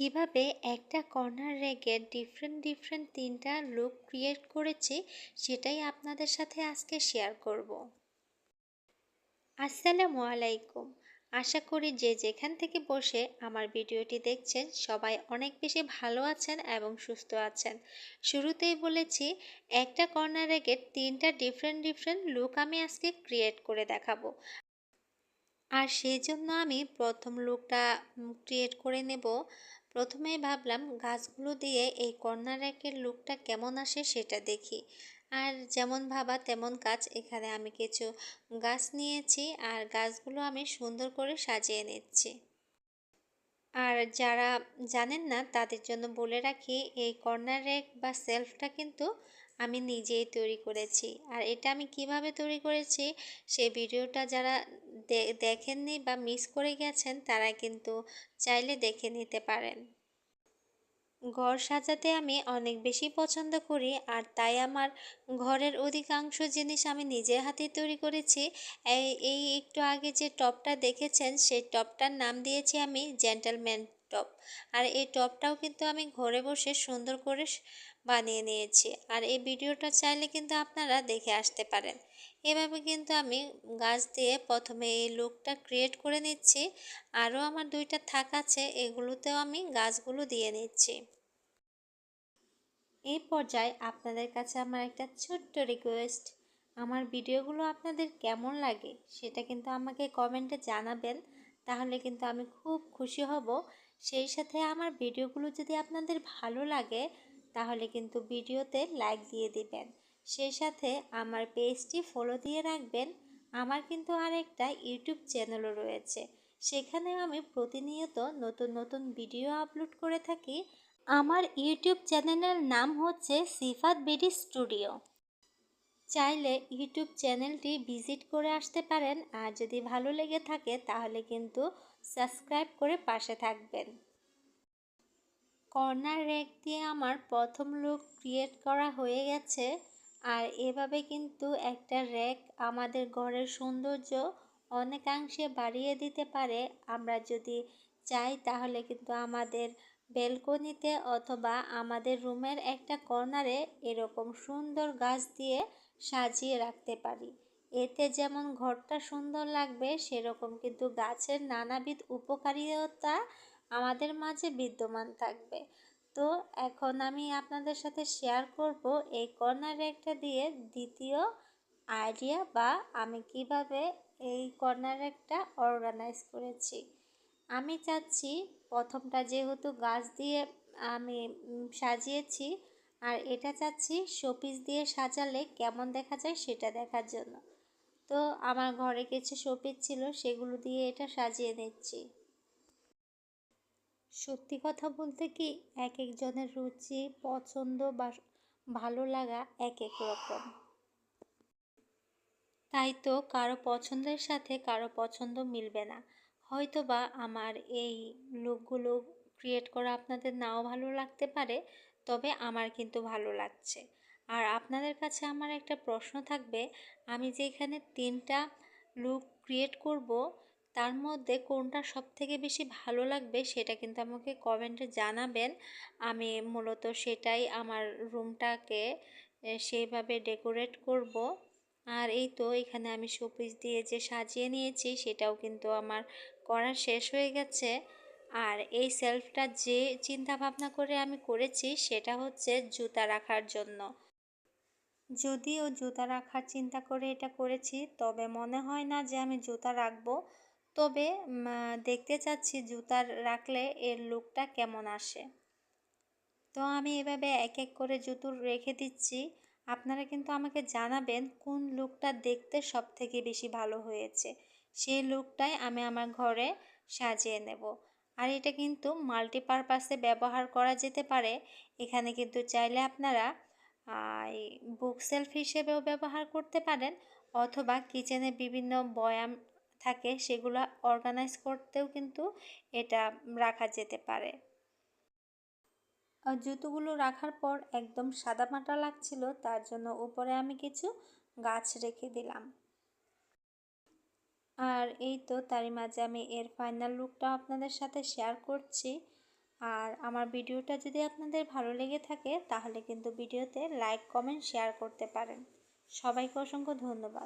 কীভাবে একটা কর্নার রেখে ডিফারেন্ট ডিফারেন্ট তিনটা লুক ক্রিয়েট করেছি, সেটাই আপনাদের সাথে আজকে শেয়ার করব। আসসালামু আলাইকুম। আশা করি যে যেখান থেকে বসে আমার ভিডিওটি দেখছেন, সবাই অনেক বেশি ভালো আছেন এবং সুস্থ আছেন। শুরুতেই বলেছি, একটা কর্নার রেখে তিনটা ডিফারেন্ট ডিফারেন্ট লুক আমি আজকে ক্রিয়েট করে দেখাবো। আর সেই জন্য আমি প্রথম লুকটা ক্রিয়েট করে নেব। প্রথমেই ভাবলাম গাছগুলো দিয়ে এই কর্নার র্যাকের লুকটা কেমন আসে সেটা দেখি। আর যেমন ভাবা তেমন কাজ, এখানে আমি কিছু গাছ নিয়েছি আর গাছগুলো আমি সুন্দর করে সাজিয়ে নিচ্ছি। আর যারা জানেন না, তাদের জন্য বলে রাখি, এই কর্নার র্যাক বা সেলফটা কিন্তু আমি নিজেই তৈরি করেছি। আর এটা আমি কীভাবে তৈরি করেছি, সে ভিডিওটা যারা দেখেননি বা মিস করে গেছেন, তারা কিন্তু চাইলে দেখে নিতে পারেন। ঘর সাজাতে আমি অনেক বেশি পছন্দ করি, আর তাই আমার ঘরের অধিকাংশ জিনিস আমি নিজের হাতে তৈরি করেছি। এই একটু আগে যে টপটা দেখেছেন, সেই টপটার নাম দিয়েছি আমি জেন্টালম্যান টপ। আর এই টপটাও কিন্তু আমি ঘরে বসে সুন্দর করে বানিয়ে নিয়েছি। আর এই ভিডিওটা চাইলে কিন্তু আপনারা দেখে আসতে পারেন। এভাবে কিন্তু আমি গাছ দিয়ে প্রথমে এই লুকটা ক্রিয়েট করে নিচ্ছি। আরও আমার দুইটা থাক আছে, এগুলোতেও আমি গাছগুলো দিয়ে নিচ্ছি। এই পর্যায়ে আপনাদের কাছে আমার একটা ছোট্ট রিকোয়েস্ট আমার ভিডিওগুলো আপনাদের কেমন লাগে সেটা কিন্তু আমাকে কমেন্টে জানাবেন। তাহলে কিন্তু আমি খুব খুশি হব। সেই সাথে আমার ভিডিওগুলো যদি আপনাদের ভালো লাগে, তাহলে কিন্তু ভিডিওতে লাইক দিয়ে দিবেন। সেই সাথে আমার পেজটি ফলো দিয়ে রাখবেন। আমার কিন্তু আরেকটা ইউটিউব চ্যানেলও রয়েছে। সেখানে আমি প্রতিনিয়ত নতুন নতুন ভিডিও আপলোড করে থাকি। আমার ইউটিউব চ্যানেলের নাম হচ্ছে সিফাত বিডি স্টুডিও। চাইলে ইউটিউব চ্যানেলটি ভিজিট করে আসতে পারেন। আর যদি ভালো লেগে থাকে, তাহলে কিন্তু সাবস্ক্রাইব করে পাশে থাকবেন। কর্নার রেক দিয়ে আমার প্রথম লুক ক্রিয়েট করা হয়ে গেছে। আর এভাবে কিন্তু একটা র্যাক আমাদের ঘরের সৌন্দর্য অনেকাংশে বাড়িয়ে দিতে পারে। আমরা যদি চাই তাহলে কিন্তু আমাদের বেলকনিতে অথবা আমাদের রুমের একটা কর্নারে এরকম সুন্দর গাছ দিয়ে সাজিয়ে রাখতে পারি। এতে যেমন ঘরটা সুন্দর লাগবে, সেরকম কিন্তু গাছের নানাবিধ উপকারিতা আমাদের মাঝে বিদ্যমান থাকবে। তো এখন আমি আপনাদের সাথে শেয়ার করব এই কর্নার একটা দিয়ে দ্বিতীয় আইডিয়া বা আমি কীভাবে এই কর্নার একটা অর্গানাইজ করেছি। আমি চাচ্ছি প্রথমটা যেহেতু গাছ দিয়ে আমি সাজিয়েছি, আর এটা চাচ্ছি শোপিস দিয়ে সাজালে কেমন দেখা যায় সেটা দেখার জন্য। তো আমার ঘরে কিছু শোপিস ছিল, সেগুলো দিয়ে এটা সাজিয়ে নিচ্ছি। সত্যি কথা বলতে কি, এক একজনের রুচি, পছন্দ বা ভালো লাগা এক এক রকম। তাই তো কারও পছন্দের সাথে কারও পছন্দ মিলবে না। হয়তো বা আমার এই লুকগুলো ক্রিয়েট করা আপনাদের নাও ভালো লাগতে পারে, তবে আমার কিন্তু ভালো লাগছে। আর আপনাদের কাছে আমার একটা প্রশ্ন থাকবে, আমি যে এখানে তিনটা লুক ক্রিয়েট করব, তার মধ্যে কোনটা সব থেকে বেশি ভালো লাগবে সেটা কিন্তু আমাকে কমেন্টে জানাবেন। আমি মূলত সেটাই আমার রুমটাকে সেইভাবে ডেকোরেট করব। আর এই তো এখানে আমি শোপিস দিয়ে যে সাজিয়ে নিয়েছি সেটাও কিন্তু আমার করা শেষ হয়ে গেছে। আর এই সেলফটা যে চিন্তা ভাবনা করে আমি করেছি সেটা হচ্ছে জুতা রাখার জন্য। যদিও জুতা রাখার চিন্তা করে এটা করেছি, তবে মনে হয় না যে আমি জুতা রাখব। তবে দেখতে চাচ্ছি জুতার রাখলে এর লুকটা কেমন আসে। তো আমি এভাবে এক এক করে জুতো রেখে দিচ্ছি। আপনারা কিন্তু আমাকে জানাবেন কোন লুকটা দেখতে সব থেকে বেশি ভালো হয়েছে। সেই লুকটাই আমি আমার ঘরে সাজিয়ে নেব। আর এটা কিন্তু মাল্টিপারপাসে ব্যবহার করা যেতে পারে। এখানে কিন্তু চাইলে আপনারা বুক সেলফ হিসেবেও ব্যবহার করতে পারেন অথবা কিচেনে বিভিন্ন বয়াম থাকে সেগুলো অর্গানাইজ করতেও কিন্তু এটা রাখা যেতে পারে। জুতোগুলো রাখার পর একদম সাদামাটা লাগছিল, তার জন্য উপরে আমি কিছু গাছ রেখে দিলাম। আর এই তো তারই মাঝে আমি এর ফাইনাল লুকটা আপনাদের সাথে শেয়ার করছি। আর আমার ভিডিওটা যদি আপনাদের ভালো লেগে থাকে, তাহলে কিন্তু ভিডিওতে লাইক কমেন্ট শেয়ার করতে পারেন। সবাইকে অসংখ্য ধন্যবাদ।